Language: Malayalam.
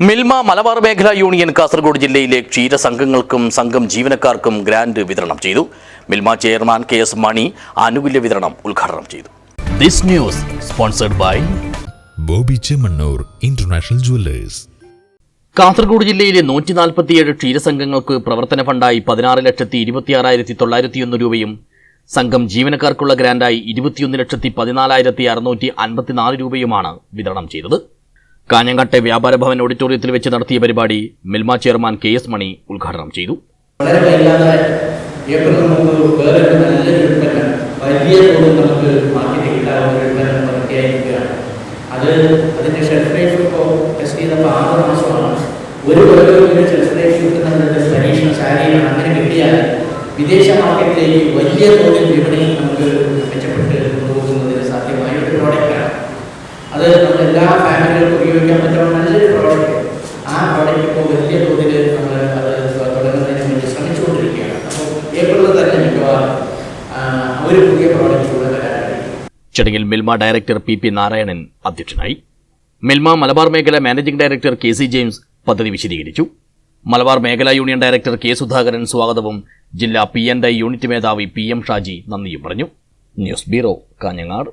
മിൽമ മലബാർ മേഖലാ യൂണിയൻ കാസർഗോഡ് ജില്ലയിലെ ക്ഷീരസംഘങ്ങൾക്കും സംഘം ജീവനക്കാർക്കും ഗ്രാന്റ് വിതരണം ചെയ്തു. Milma chairman K S Mani ആനുകൂല്യ വിതരണം ഉദ്ഘാടനം ചെയ്തു. This news sponsored by Bobby Chemmanur international jewellers. Kasaragod ജില്ലയിലെ നൂറ്റി നാൽപ്പത്തിയേഴ് ക്ഷീരസംഘങ്ങൾക്ക് പ്രവർത്തന ഫണ്ടായി പതിനാറ് ലക്ഷത്തി ഇരുപത്തിയാറായിരത്തി തൊള്ളായിരത്തിയൊന്ന് രൂപയും സംഘം ജീവനക്കാർക്കുള്ള ഗ്രാന്റായി ഇരുപത്തിയൊന്ന് ലക്ഷത്തി പതിനാലായിരത്തി അറുന്നൂറ്റി അൻപത്തിനാല് രൂപയുമാണ് വിതരണം ചെയ്തത്. കാഞ്ഞങ്ങാട്ടെ വ്യാപാര ഭവൻ ഓഡിറ്റോറിയത്തിൽ വെച്ച് നടത്തിയ പരിപാടി Milma chairman K S Mani ഉദ്ഘാടനം ചെയ്തു. ഒരു അങ്ങനെ വിദേശ മാർക്കറ്റിലേക്ക് വലിയ തോതിൽ വിപണി നമുക്ക് മെച്ചപ്പെട്ട് കൊണ്ടുപോകുന്നതിന് സാധ്യമായ ഒരു പ്രോഡക്റ്റാണ് അത് നമ്മൾ എല്ലാ ഫാമിലികൾക്കും ഉപയോഗിക്കാൻ പറ്റുന്ന നല്ലൊരു പ്രോഡക്റ്റ് ആ പ്രോഡക്റ്റ് ഇപ്പോൾ വലിയ തോതിൽ നമ്മൾ അത് തുടങ്ങുന്നതിന് വേണ്ടി ശ്രമിച്ചുകൊണ്ടിരിക്കുകയാണ്. അപ്പോൾ ഏപ്രിലിൽ തന്നെ മിക്കവാറും ഒരു പുതിയ പ്രോഡക്റ്റ് കൂടെ ചടങ്ങിൽ Milma director P P Narayanan അധ്യക്ഷനായി. മിൽമ മലബാർ മേഖല managing director K C James പദ്ധതി വിശദീകരിച്ചു. മലബാർ മേഖലാ യൂണിയൻ ഡയറക്ടർ കെ സുധാകരൻ സ്വാഗതവും ജില്ലാ പി ഐ യൂണിറ്റ് മേധാവി പി എം ഷാജി നന്ദിയും പറഞ്ഞു. News bureau Kanhangad.